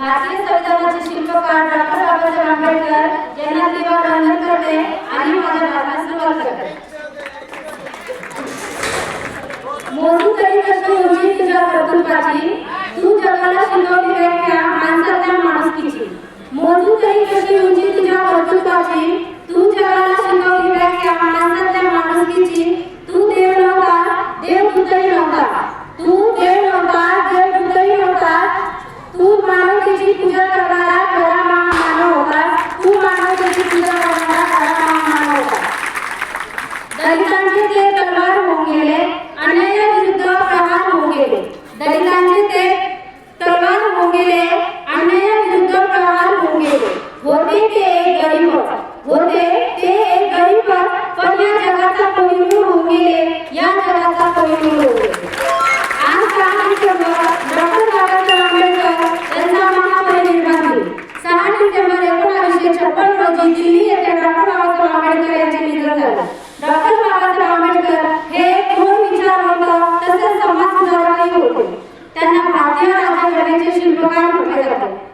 भारतीय संविधानाचे शिल्पकार डॉक्टर बाबासाहेब आंबेडकर यांना दिवा वंदन करते आणि माझ्या भाषणास सुरुवात करते. मोजू तरी कशी उंची तुझ्या कर्तृत्वाची तू जगाला शिकवली व्याख्या माणसातल्या माणुसकीची. मोजू तरी कशी उंची तुझ्या कर्तृत्वाची तू जगाला मानवतेची पूजा करणारा खरा मानव होता. तू मानवतेची पूजा करणारा खरा मानव होता. दलितांचे ते समजून रोजी दिल्ली येथे डॉक्टर बाबासाहेब आंबेडकर यांचे निधन झाले. डॉक्टर बाबासाहेब आंबेडकर हे एक थोर विचारवंत तसेच समाज सुधारकही होते. त्यांना भारतीय राज्यघटनेचे शिल्पकार म्हटले जाते.